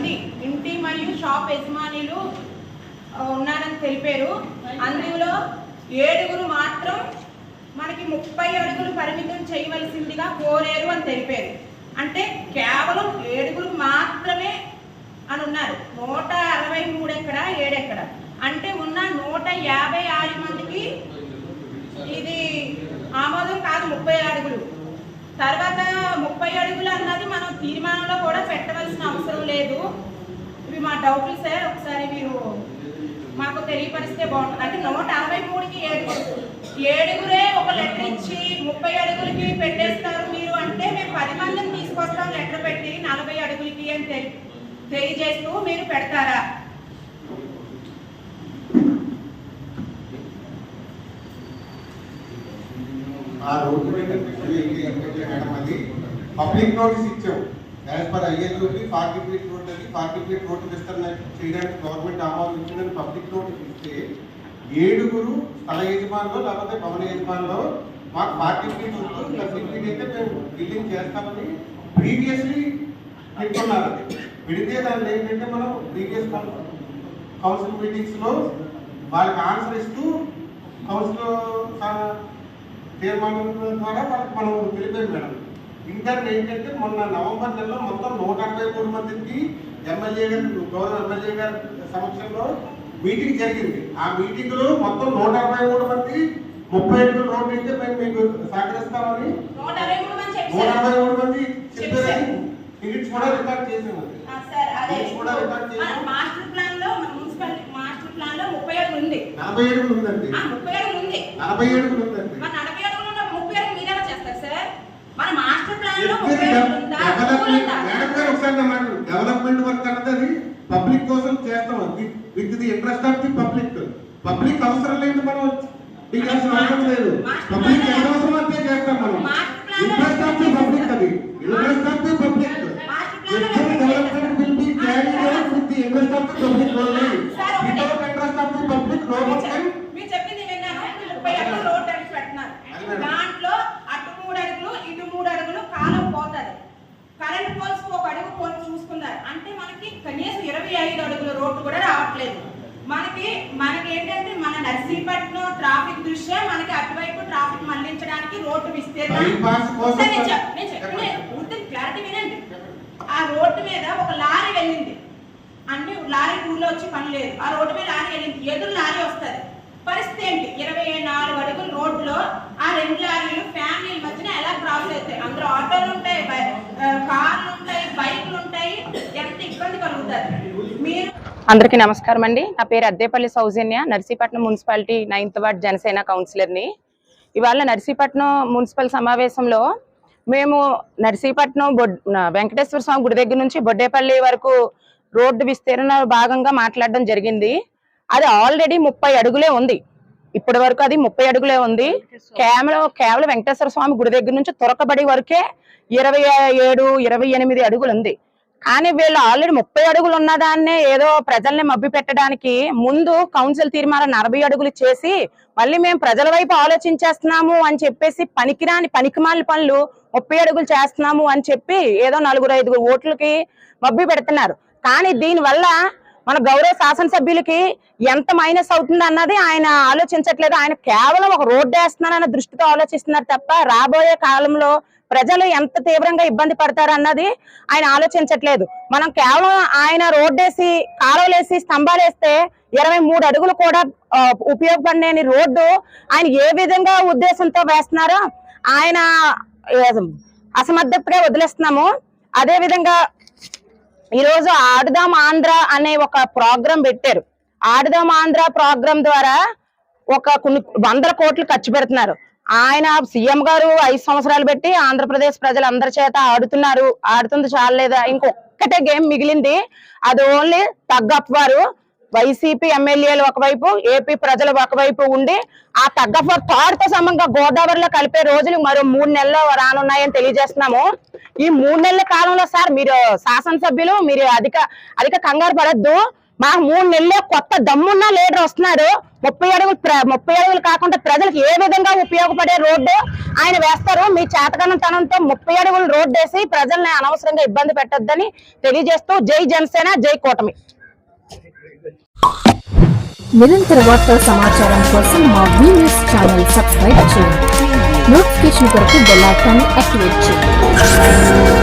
మంది ఇంటి మరియు షాప్ యజమానులు ఉన్నారని తెలిపారు. అందులో ఏడుగురు మాత్రం మనకి ముప్పై అడుగులు పరిమితం చేయవలసిందిగా కోరారు అని తెలిపారు. అంటే కేవలం ఏడుగురు మాత్రమే అని ఉన్నారు. నూట అరవై మూడు ఎక్కడ ఏడెక్కడ అంటే ఉన్న నూట యాభై ఆరు మందికి ఇది ఆమోదం కాదు ముప్పై అడుగులు. తర్వాత ముప్పై అడుగులు అన్నది మనం తీర్మానంలో కూడా పెట్టవలసిన అవసరం లేదు ఇవి మా డౌట్లు సార్ ఒకసారి మీరు మాకు తెలియపరిస్తే బాగుంటుంది. అంటే నూట అరవై మూడుకి ఏడుగురు ఏడుగురే ఒక లెటర్ ఇచ్చి ముప్పై అడుగులకి పెట్టేస్తారు మీరు అంటే మేము పది మందిని తీసుకొస్తాం లెటర్ పెట్టి నలభై అడుగులకి అని తెలి తెలియజేస్తూ మీరు పెడతారా? ఆ రోడ్డు మీద పబ్లిక్ నోటీస్ ఇచ్చాం as per ILUP forty feet road అది ఫార్టీ ఫీట్ రోడ్డు విస్తరణ చేయడానికి గవర్నమెంట్ ఆమోదించిందని పబ్లిక్ నోటీస్ ఇస్తే ఏడుగురు స్థల యజమానులు లేకపోతే భవన యజమానులు మాకు ఫార్టీ ఫీట్ వద్దు థర్టీ ఫీట్ అయితే మేము బిల్డింగ్ చేస్తామని ప్రీవియస్లీ పెట్టుకున్నారు అది. పెడితే దాన్ని ఏంటంటే మనం ప్రీవియస్ కౌన్సిల్ మీటింగ్స్లో వాళ్ళకి ఆన్సర్ ఇస్తూ కౌన్సిల్ తీర్మానం ద్వారా వాళ్ళకి మనం తెలిపాం మేడం. ఇంటర్ ఏంటంటే మొన్న నవంబర్ నెలలో మొత్తం నూట అరవై మూడు మందికి ఎమ్మెల్యే గారు గౌరవ ఎమ్మెల్యే గారి సమక్షంలో మీటింగ్ జరిగింది. ఆ మీటింగ్లో మొత్తం నూట అరవై మూడు మంది ముప్పై ఐదు రోడ్డు అయితే మేము మీకు సహకరిస్తామని నూట అరవై మూడు మంది చెప్పారని మినిట్స్ కూడా రికార్డ్ చేసాము ఆ, సార్ అదే. ఇది కూడా రికార్డ్ చేయండి. మన మాస్టర్ ప్లాన్లో మన మున్సిపాలిటీ మాస్టర్ ప్లాన్లో ముప్పై ఉంది. నలభై ఉందండి నలభై ఏడుగులు ఉందండి మన నలభై అడుగులు ఉన్న ముప్పై అడుగులు మీరెలా చేస్తారు సార్ మన మాస్టర్ ప్లాన్లో ఎవ్రీ ముప్పై అడుగులు ఉందా అడుగులు డెవలప్మెంట్ వర్క్ అన్నది పబ్లిక్ కోసం చేస్తాం. With the interest of the public public అవసరం లేదు మనం. చేయాల్సిన అవసరం లేదు. పబ్లిక్ ఎంత అవసరం అంతే చేస్తాం మనం. ఇంట్రెస్ట్ ఆఫ్ ది పబ్లిక్ అది. Interest of the public development will be with the interest of the public only without interest of the public no one can మీరు చెప్పింది విన్నాను ముప్పై అడుగులు రోడ్ అడిగి పెట్టినారు అది మేడం. దాంట్లో అటు మూడు అడుగులు ఇటు మూడు అడుగులు కాలం పోతుంది కరెంట్ పోల్స్ ఒక అడుగు పోల్ చూసుకున్నారు. అంటే మనకి కనీసం ఇరవై ఐదు అడుగుల రోడ్డు కూడా రావట్లేదు. మనకి మనకి ఏంటంటే మన నర్సీపట్నం ట్రాఫిక్ దృష్ట్యా మనకి అటువైపు ట్రాఫిక్ మళ్ళించడానికి రోడ్డు విస్తీర్ణం. నేను పూర్తి క్లారిటీ వినండి. ఆ రోడ్డు మీద ఒక లారీ వెళ్ళింది. అన్ని లారీ ఊళ్ళో వచ్చి పని లేదు. ఆ రోడ్డు మీద లారీ వెళ్ళింది. ఎదురు లారీ వస్తుంది. పరిస్థితి ఏంటి? ఇరవై నాలుగు అడుగుల రోడ్లో ఆ రెండు లారీలు ఫ్యామిలీల మధ్యన ఎలా క్రాస్ అవుతాయి? అందులో ఆటోలు ఉంటాయి బై- ఆ, కార్లు ఉంటాయి బైకులు ఉంటాయి ఎంత ఇబ్బంది కలుగుతుంది మీరు అందరికీ నమస్కారం అండి. నా పేరు Addepalli Soujanya Narsipatnam municipality ninth ward Janasena కౌన్సిలర్ని. ఇవాళ నర్సీపట్నం మున్సిపల్ సమావేశంలో మేము నర్సీపట్నం బొడ్ వెంకటేశ్వర స్వామి గుడి దగ్గర నుంచి బొడ్డేపల్లి వరకు రోడ్డు విస్తీర్ణ భాగంగా మాట్లాడడం జరిగింది. అది ఆల్రెడీ ముప్పై అడుగులే ఉంది. ఇప్పటి వరకు అది ముప్పై అడుగులే ఉంది. కేవలం కేవలం వెంకటేశ్వర స్వామి గుడి దగ్గర నుంచి తొరకబడి వరకే ఇరవై ఏడు ఇరవై ఎనిమిది అడుగులు ఉంది. కానీ వీళ్ళు ఆల్రెడీ ముప్పై అడుగులు ఉన్నదాన్నే ఏదో ప్రజల్ని మబ్బి పెట్టడానికి ముందు కౌన్సిల్ తీర్మానం నలభై అడుగులు చేసి మళ్ళీ మేము ప్రజల వైపు ఆలోచించేస్తున్నాము అని చెప్పేసి పనికిరాని పనికిమాలి పనులు ముప్పై అడుగులు చేస్తున్నాము అని చెప్పి ఏదో నలుగురు ఐదుగురు ఓట్లకి మబ్బి పెడుతున్నారు. కానీ దీనివల్ల మన గౌరవ శాసనసభ్యులకి ఎంత మైనస్ అవుతుంది అన్నది ఆయన ఆలోచించట్లేదు. ఆయన కేవలం ఒక రోడ్డు వేస్తున్నానన్న దృష్టితో ఆలోచిస్తున్నారు తప్ప రాబోయే కాలంలో ప్రజలు ఎంత తీవ్రంగా ఇబ్బంది పడతారు అన్నది ఆయన ఆలోచించట్లేదు. మనం కేవలం ఆయన రోడ్డేసి కాలువలేసి స్తంభాలు వేస్తే ఇరవై మూడు అడుగులు కూడా ఉపయోగపడలేని రోడ్డు ఆయన ఏ విధంగా ఉద్దేశంతో వేస్తున్నారో ఆయన అసమర్థతగా వదిలేస్తున్నాము. అదే విధంగా ఈరోజు ఆడుదాం ఆంధ్ర అనే ఒక ప్రోగ్రాం పెట్టారు. ఆడుదాం ఆంధ్ర ప్రోగ్రాం ద్వారా ఒక కొన్ని వందల కోట్లు ఖర్చు పెడుతున్నారు. ఆయన సీఎం గారు ఐదు సంవత్సరాలు పెట్టి ఆంధ్రప్రదేశ్ ప్రజలందరి చేత ఆడుతున్నారు. ఆడుతుంది చాలేదా ఇంకొక్కటే గేమ్ మిగిలింది. అది ఓన్లీ తగ్గప్ వారు. వైసీపీ ఎమ్మెల్యేలు ఒకవైపు ఏపీ ప్రజలు ఒకవైపు ఉండి ఆ తగ్గఫ్తో సమంగా గోదావరిలో కలిపే రోజులు మరో మూడు నెలల్లో రానున్నాయని తెలియజేస్తున్నాము. ఈ మూడు నెలల కాలంలో సార్ మీరు శాసనసభ్యులు మీరు అధిక అధిక కంగారు పడద్దు. మాకు మూడు నెలలే కొత్త దమ్మున్న లీడర్ వస్తున్నాడు ముప్పై అడుగులు ముప్పై అడుగులు కాకుండా ప్రజలకు ఏ విధంగా ఉపయోగపడే రోడ్డు ఆయన వేస్తారు. మీ చేతకనంతనంతో ముప్పై అడుగులు రోడ్డు వేసి ప్రజల్ని అనవసరంగా ఇబ్బంది పెట్టొద్దని తెలియజేస్తూ జై జనసేన జై కూటమి. నిరంతర వార్తా సమాచారం కోసం మా న్యూస్ ఛానల్ సబ్స్క్రైబ్ చేయండి. నోటిఫికేషన్ కొరకు బెల్ ఐకాన్ యాక్టివేట్ చేయండి.